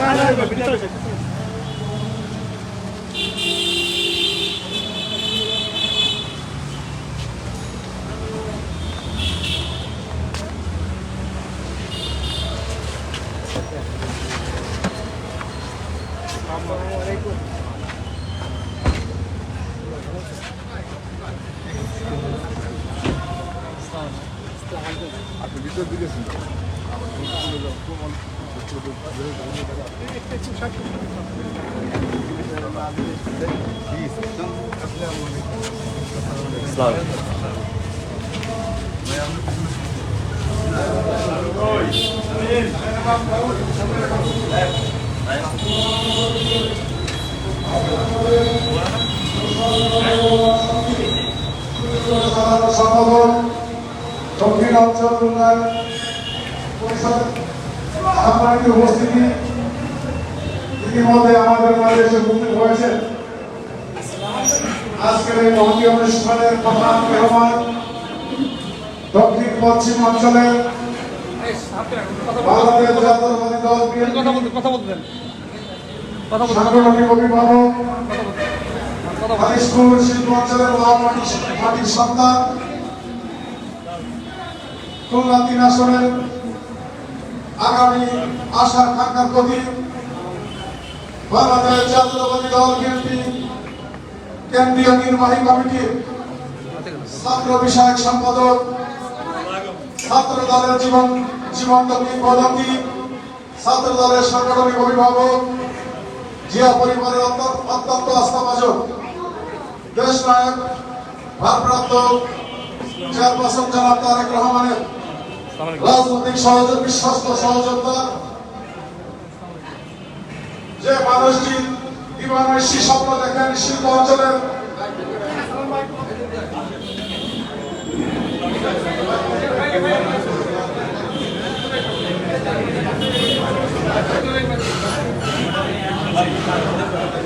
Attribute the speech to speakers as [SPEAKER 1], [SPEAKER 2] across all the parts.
[SPEAKER 1] 아, 이거 밑으로 제
[SPEAKER 2] সম্পাদক দক্ষিণ অঞ্চল উন্নয়ন পরিষদ সম্মানিত উপস্থিতি ইতিমধ্যে আমাদের মাঝে এসে উপস্থিত হয়েছে। আজকের এই মহতি অনুষ্ঠানের প্রধান মেহমান দক্ষিণ পশ্চিম অঞ্চলের বাংলাদেশ জাতীয়তাবাদী দল সাংগঠনিক অভিভাবক হাইস্কুল শিল্প অঞ্চলের মাটির সন্তান খুলনা তিন আসনের আগামী আশা আকাঙ্ক্ষার প্রতীক বাংলাদেশ জাতীয়তাবাদী দল বিএনপি কেন্দ্রীয় নির্বাহী কমিটির ছাত্র বিষয়ক সম্পাদক, ছাত্র দলের জীবন জীবন্ত কিংবদন্তি ছাত্র দলের সাংগঠনিক অভিভাবক, জিয়া পরিবারের অত্যন্ত আস্থাভাজন দেশ নায়ক, ভারপ্রাপ্ত চেয়ারপারসন জনাব তারেক রহমানের রাজনৈতিক সহযোগ বিশ্বস্ত সহযোগিতা যে মানুষটি দিবানৈশী স্বপ্ন দেখেন শিল্প অঞ্চলের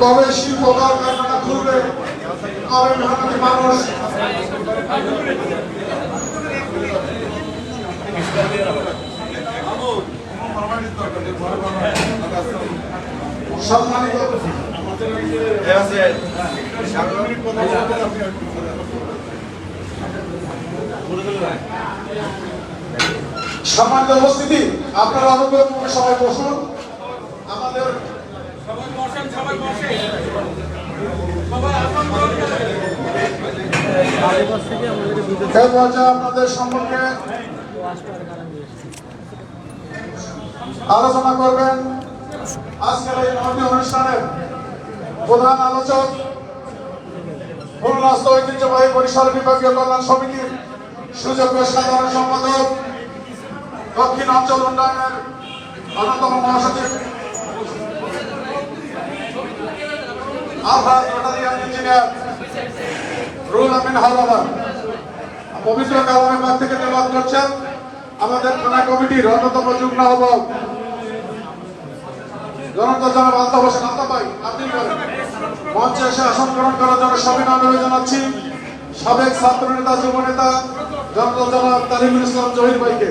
[SPEAKER 2] কবে শিল্প কারখানা খুলবে? কবে মানুষ সম্মানিত সম্মানিত উপস্থিতি আপনারা অনুগ্রহ করে সবাই বসুন। আমাদের পর্যায়ে আপনাদের সম্পর্কে আলোচনা করবেন। আজকের এই মহতি অনুষ্ঠানের প্রধান আলোচক খুলনাস্থ ঐতিহ্যবাহী পরিসর বিভাগীয় কল্যাণ সমিতির সুযোগ্য সাধারণ সম্পাদক, দক্ষিণ অঞ্চল উন্নয়নের অন্যতম মহাসচিব আফরাজ রোটারি ইঞ্জিনিয়ার রুল আমিন হাওলাদার। পবিত্র কালামের পাক থেকে তেলাওয়াত করছেন। আমাদের থানা কমিটির অন্যতম যুগ্ম আহ্বায়ক জনতা জনাব আলতা হোসেন আলতা ভাই আপনি করেন মঞ্চে এসে আসন গ্রহণ করার জন্য সবিনয় অনুরোধ জানাচ্ছি। সাবেক ছাত্র নেতা যুব নেতা জনতা জনাব তালিমুল ইসলাম জহির ভাইকে।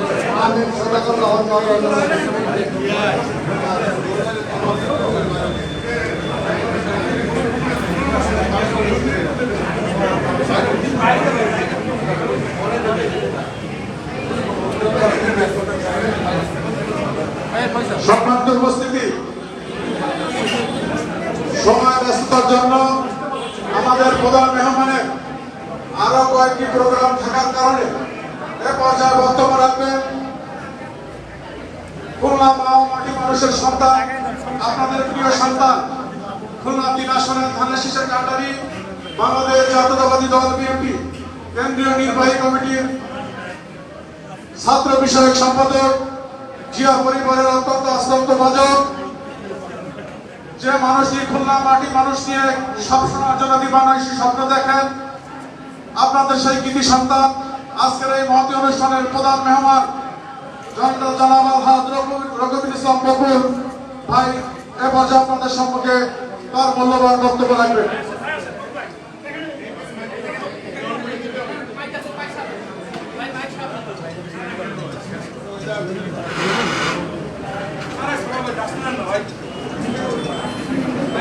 [SPEAKER 2] সম্মানিত উপস্থিতি। সময় ব্যস্ততার জন্য আমাদের প্রধান মেহমানের আরও কয়েকটি প্রোগ্রাম থাকার কারণে এ পর্যায়ে বক্তব্য রাখবেন। খুলনা মা মাটি মানুষের সন্তান, আপনাদের প্রিয় সন্তান, খুলনা তিন আসনের ধানের শীষের কান্ডারি বাংলাদেশ জাতীয়তাবাদী দল বিএনপি, কেন্দ্রীয় নির্বাহী কমিটির ছাত্র বিষয়ক সম্পাদক, জিয়া পরিবারের অত্যন্ত অত্যন্ত ভাজক যে মানুষটি খুলনা মাটি মানুষ নিয়ে সবসময় জন্য দিবানাইশী স্বপ্ন দেখেন। আপনাদের সেই কৃতি সন্তান, আজকের এই মহতী অনুষ্ঠানের প্রধান মেহমান জনরল জানাব আলহাদ রকবির ইসলাম ভাই, এ পর্যায়ে আপনাদের সম্পর্কে তার মূল্যবান বক্তব্য রাখবেন।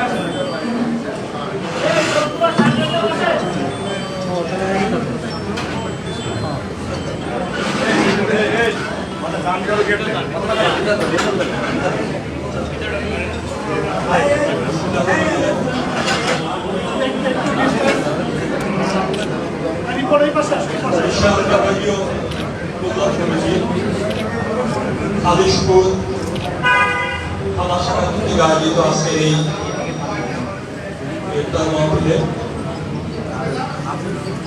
[SPEAKER 3] সরকারীয় প্রধান আদেশপুর থানা শাখা কর্তৃক আয়োজিত আজকের এই গ্রেপ্তার মাহফিলে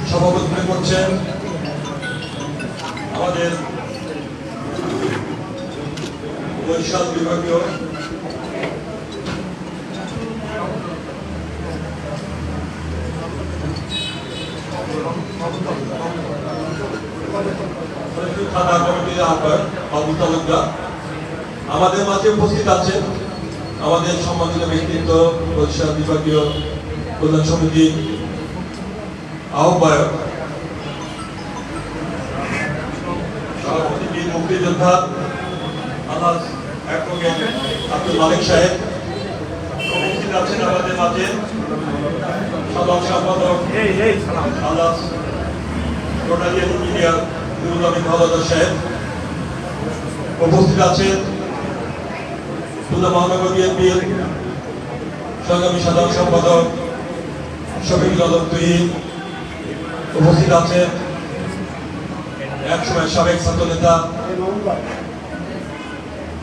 [SPEAKER 3] সভাপতিত্ব করছেন আমাদের বরিশাল বিভাগীয়। বাবু আমাদের মাঝে উপস্থিত আছেন আমাদের সম্মানিত ব্যক্তিত্ব বরিশাল বিভাগীয় প্রধান সমিতির আহ্বায়ক। সভাপতি মুক্তিযোদ্ধা আল্লাহ অ্যাডভোকেট আব্দুল মালিক সাহেব। উপস্থিত আছেন আমাদের মাঝে। সাধারণ সম্পাদক আল্লাহ টোটালিয়ান ইঞ্জিনিয়ার নুরুল আমিন হাওলাদার সাহেব। উপস্থিত আছেন খুলনা মহানগর বিএনপির সংগ্রামী সাধারণ সম্পাদক শফিকুল আলম তুহিন। উপস্থিত আছেন একসময় সাবেক ছাত্র নেতা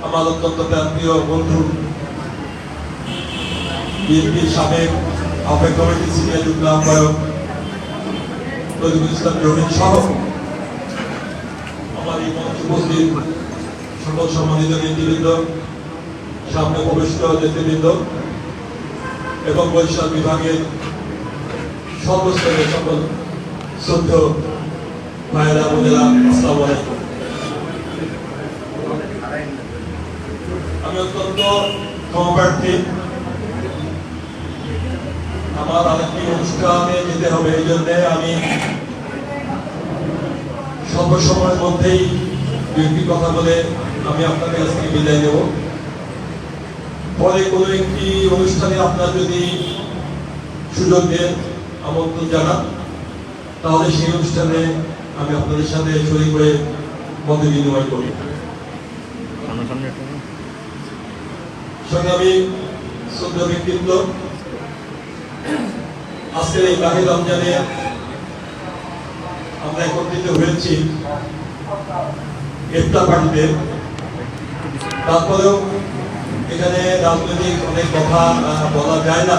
[SPEAKER 3] আমার অত্যন্ত প্রিয় বন্ধু বিএনপির সাবেক আহ্বায়ক কমিটির সিনিয়র যুগ্ম আহ্বায়ক রবিউল ইসলাম জহির সহ আমার এই মঞ্চে উপস্থিত সকল সম্মানিত নেতৃবৃন্দ, সামনে প্রবেশিত নেতৃবৃন্দ এবং বরিশাল বিভাগের সর্বস্তরের সকল শ্রদ্ধ ভাইয়েরা, বোনেরা, আসসালামু আলাইকুম। আমি অত্যন্ত ক্ষমাপ্রার্থী আমার আরেকটি অনুষ্ঠানে যেতে হবে, এই জন্যে আমি স্বল্প সময়ের মধ্যেই একটি কথা বলে আমি আপনাকে আজকে বিদায় নেব পরে কোনো একটি অনুষ্ঠানে আপনার যদি সুযোগ দেন, আমন্ত্রণ জানান, তাহলে সেই অনুষ্ঠানে আমি আপনাদের সাথে শরীর হয়ে মত বিনিময় করি। সঙ্গে আমি শ্রদ্ধ ব্যক্তিত্ব আজকের এই বাহির রমজানে আমরা একত্রিত হয়েছি ইফতার পার্টিতে তারপরেও এখানে রাজনৈতিক অনেক কথা বলা যায় না।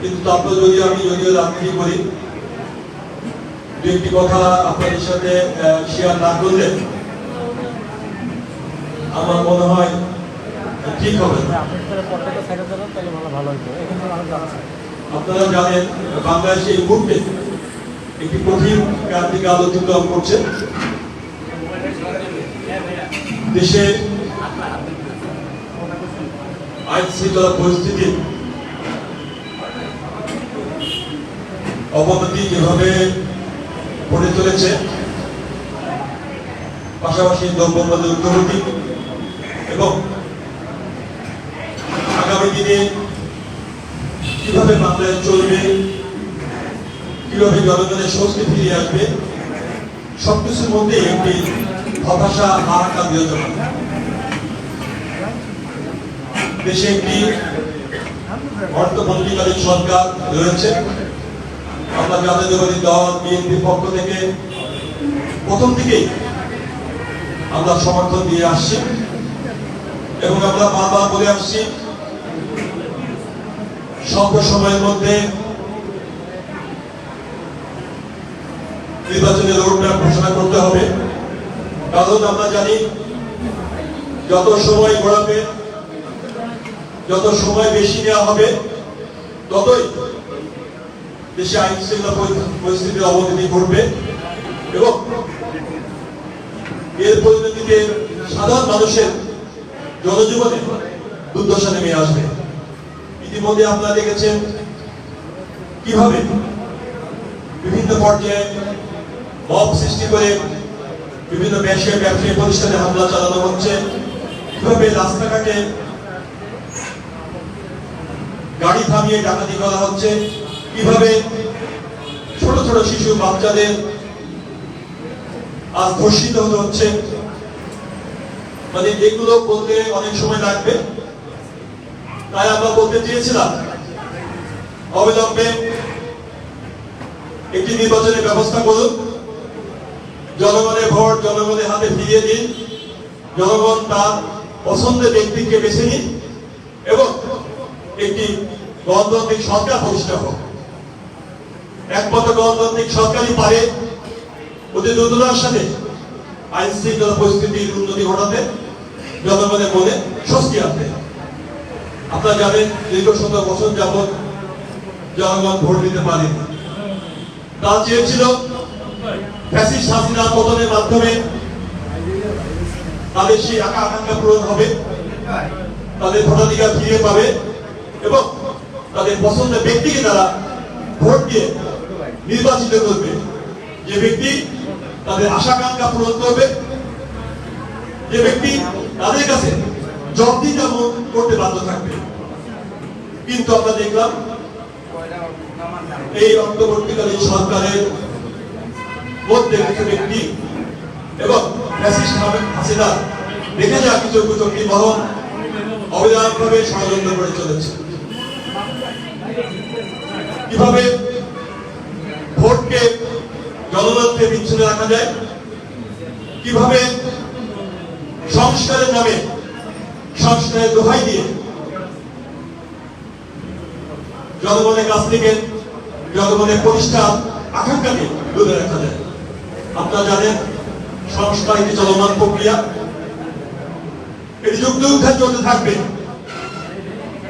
[SPEAKER 3] কিন্তু তারপর যদিও আমি, যদিও রাজনীতি করি, দু একটি কথা আপনাদের সাথে শেয়ার না করলে আমার মনে হয় ঠিক হবে।
[SPEAKER 4] যাচ্ছে।
[SPEAKER 3] আপনারা জানেন বাংলাদেশে এই মুহূর্তে একটি কঠিন ক্রান্তিকে আলোচিত করছে। দেশে আইন শৃঙ্খলা পরিস্থিতি অবনতি যেভাবে গড়ে চলেছে পাশাপাশি দ্রব্যমূল্যের ঊর্ধ্বগতি এবং দিনে কীভাবে বাংলাদেশ চলবে, কীভাবে জনগণের সংস্কৃতি ফিরে আসবে সবকিছুর মধ্যে একটি হতাশা হাহাকার বিরাজমান দেশে একটি অর্থমন্ত্রীকালীন সরকার রয়েছে। আমরা জাতীয়তাবাদী দল, বিএনপির পক্ষ থেকে প্রথম থেকেই আমরা সমর্থন দিয়ে আসছি এবং আমরা বারবার বলে আসছি স্বল্প সময়ের মধ্যে নির্বাচনের রোডম্যাপ ঘোষণা করতে হবে। কারণ আমরা জানি, যত সময় গড়াবে, যত সময় বেশি নেওয়া হবে, ততই দেশে আইন শৃঙ্খলা পরি- পরিস্থিতির অবনতি ঘটবে এবং এর পরিণতিতে সাধারণ মানুষের জনজীবনে দুর্দশা নেমে আসবে। ইতিমধ্যে আপনারা দেখেছেন কীভাবে বিভিন্ন পর্যায়ে মব সৃষ্টি করে বিভিন্ন ব্যবসায়ী ব্যবসায়ী প্রতিষ্ঠানে হামলা চালানো হচ্ছে। কীভাবে রাস্তাঘাটে গাড়ি থামিয়ে ডাকাতি করা হচ্ছে। কীভাবে ছোট ছোট শিশু বাচ্চাদের আজ ধর্ষিত হতে হচ্ছে। মানে এগুলো বলতে অনেক সময় লাগবে। তাই আমরা বলতে চেয়েছিলাম, অবিলম্বে একটি নির্বাচনের ব্যবস্থা করুন। জনগণের ভোট জনগণের হাতে ফিরিয়ে দিন জনগণ তার পছন্দের ব্যক্তিকে বেছে নিন এবং একটি গণতান্ত্রিক সরকার প্রতিষ্ঠা হোক। একমাত্র গণতান্ত্রিক সরকারই পারে অতি দ্রুততার সাথে আইন শৃঙ্খলা পরিস্থিতির উন্নতি ঘটাতে, জনগণের মনে স্বস্তি আনতে। আপনারা জানেন, দীর্ঘ সতেরো বছর যাবৎ জনগণ ভোট দিতে পারেনি। তারা চেয়েছিল ফ্যাসিস্ট পতনের মাধ্যমে তাদের সেই আকা আকাঙ্ক্ষা পূরণ হবে, তাদের ভোটাধিকার ফিরে পাবে এবং তাদের পছন্দের ব্যক্তিকে তারা ভোট দিয়ে নির্বাচিত করবে। যে ব্যক্তি তাদের আশাকাঙ্ক্ষা পূরণ করবে, যে ব্যক্তি তাদের কাছে জবাবদি যেমন করতে বাধ্য থাকবে। কিন্তু আমরা দেখলাম এই অন্তর্বর্তীকালীন সরকারের মধ্যে কিছু ব্যক্তি এবং হাসিনা দেখে যা কিছু কুচক্রি বহন অবিধানভাবে ষড়যন্ত্র করে চলেছে। কীভাবে ভোটকে জনগণকে বিচ্ছিন্ন রাখা যায়, কীভাবে সংস্কারের নামে সংস্কারের দোহাই দিয়ে জনগণের কাছ থেকে, জনগণের প্রতিষ্ঠা আকাঙ্ক্ষাকে দূরে রাখা যায়। আপনারা জানেন সংস্কার একটি চলমান প্রক্রিয়া এটি যুগ যুগ ধরে চলতে থাকবে।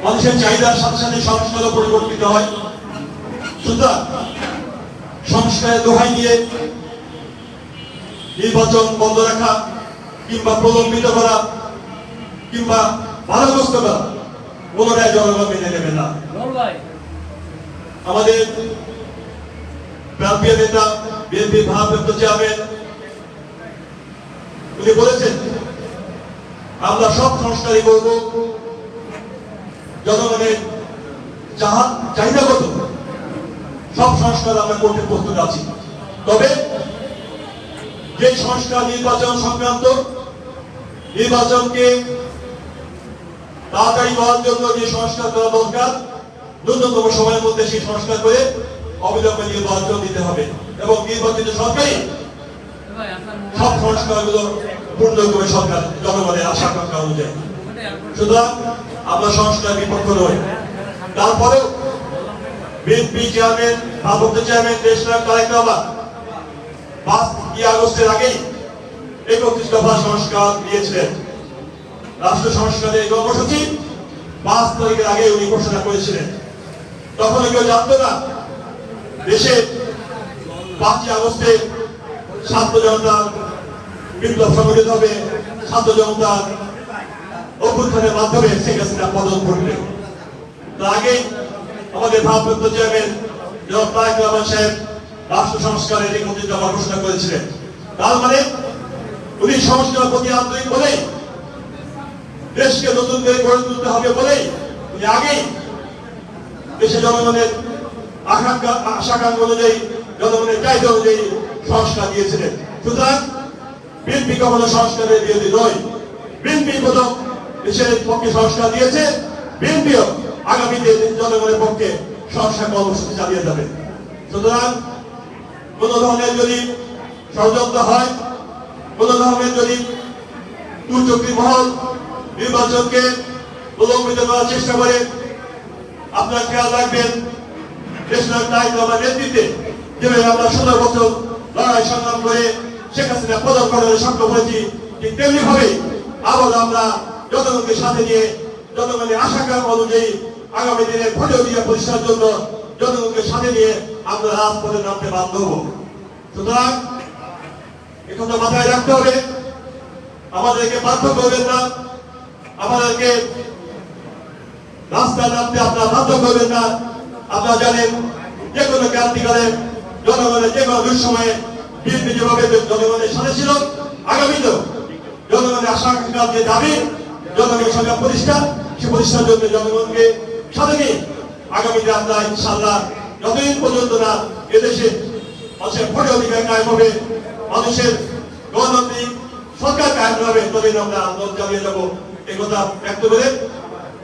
[SPEAKER 3] মানুষের চাহিদার সাথে সাথে সংস্কারও পরিবর্তিত হয়। সুতরাং সংস্কারের দোহাই দিয়ে নির্বাচন বন্ধ রাখা কিংবা প্রলম্বিত করা কিংবা বাধাগ্রস্ত করা কোনোটাই জনগণ মেনে নেবে না। আমাদের প্রান্তীয় নেতা বিএনপি ভারপ্রাপ্ত চেয়ারম্যান, উনি বলেছেন, আমরা সব সংস্কারই করব, জনগণের যাহা চাহিদাগত সব সংস্কার আমরা করতে প্রস্তুত আছি। তবে যে সংস্কার নির্বাচন সংক্রান্ত নির্বাচনকে তাড়াতাড়ি করার জন্য যে সংস্কার করা দরকার ন্যূনতম সময়ের মধ্যে সেই সংস্কার করে অবিলম্বে নির্বাচন দিতে হবে এবং নির্বাচিত সরকারই সব সংস্কারগুলো পূর্ণ করে সরকার জনগণের আশা আকাঙ্ক্ষা অনুযায়ী। সুতরাং আমরা সংস্কার বিপক্ষ নই। তারপরেও বিএনপি চেয়ারম্যান ভারপ্রাপ্ত চেয়ারম্যান দেশ নায়ক তারেক রহমান পাঁচ আগস্টের আগেই একত্রিশ দফা সংস্কার দিয়েছিলেন। রাষ্ট্র সংস্কারের এই কর্মসূচি পাঁচ তারিখের আগে উনি ঘোষণা করেছিলেন। তখন কেউ জানতো না দেশে পাঁচই আগস্টে ছাত্র জনতা বিপ্লব সংগঠিত হবে। ছাত্র জনতা অভ্যুত্থানের মাধ্যমে শেখ হাসিনা পতন ঘটবে তার আগে আমাদের ভারপ্রাপ্ত চেয়ারম্যান জনাব তারেক রহমান সাহেব রাষ্ট্র সংস্কারের একত্রিশ দফা ঘোষণা করেছিলেন। তার মানে উনি সংস্কার প্রতি আন্তরিক বলেই দেশকে নতুন করে গড়ে তুলতে হবে বলেই উনি আগেই দেশে জনগণের আকাঙ্ক্ষা, আশাকাঙ্ক্ষা অনুযায়ী জনগণের চাহিদা অনুযায়ী সংস্কার দিয়েছিলেন। সুতরাং বিএনপি কখনো সংস্কারের বিরোধী নয়। বিএনপি প্রথম দেশের পক্ষে সংস্কার দিয়েছে, বিএনপিও আগামীতে জনগণের পক্ষে সংস্কার কর্মসূচি চালিয়ে যাবে। সুতরাং কোন ধরনের যদি ষড়যন্ত্র হয়, কোন ধরনের যদি দুর্যোগী মহল নির্বাচনকে প্রলম্বিত করার চেষ্টা করে আপনার খেয়াল রাখবেন দেশের দায়িত্ব আমার নেতৃত্বে, যেভাবে আমরা ষোলো বছর লড়াই সংগ্রাম করে শেখ হাসিনা পদক করার সক্ষম হয়েছি ঠিক তেমনি ভাবে আবার আমরা জনগণকে সাথে নিয়ে, জনগণের আশাকার অনুযায়ী আগামী দিনে ভোটে দিয়ে পরিষ্কার জন্য জনগণকে সাথে নিয়ে আমরা রাজপথে নামতে বাধ্য হব। সুতরাং একথা মাথায় রাখতে হবে, আমাদেরকে বাধ্য করবেন না, আমাদেরকে রাস্তায় নামতে আপনারা বাধ্য করবেন না। আপনারা জানেন যে কোনো ক্রান্তিকালে জনগণের যে কোনো দুঃসময়ে বিএনপি যেভাবে জনগণের সাথে ছিল আগামীতেও জনগণের আশা যে দাবি, জনগণের সঙ্গে প্রতিষ্ঠা, সে প্রতিষ্ঠার জন্য জনগণকে সাথে নিয়ে আগামীতে আমরা ইনশাল্লাহ যতদিন পর্যন্ত না এদেশে মানুষের ভোটের অধিকার কায়েম হবে, মানুষের গণতান্ত্রিক সরকার কায়েম হবে, ততদিন আমরা আন্দোলন চালিয়ে যাব। এই কথা ব্যক্ত করে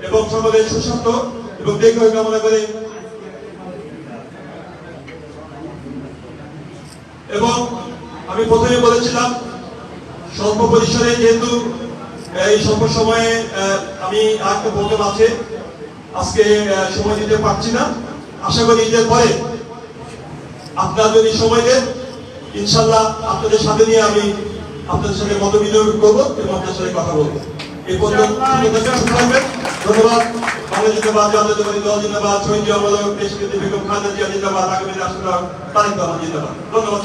[SPEAKER 3] এবং সকলের সুস্বাস্থ্য এবং দীর্ঘ কামনা করে এবং আমি প্রথমে বলেছিলাম, স্বল্প পরিসরে যেহেতু এই স্বল্প সময়ে আমি একটা প্রোগ্রাম আছে, আজকে সময় দিতে পারছি না। আশা করি ঈদের পরে আপনারা যদি সময় দেন, ইনশাল্লাহ আপনাদের সাথে নিয়ে আমি আপনাদের সাথে মত বিনিময় করব এবং আপনাদের সাথে কথা বলব। এই পর্যন্ত থাকবেন। ধন্যবাদ বাংলাদেশ জিন্দাবাদ জাতীয়তাবাদী দল জিন্দাবাদ শহীদ জিয়া বেগম খালেদা জিয়া ধন্যবাদ।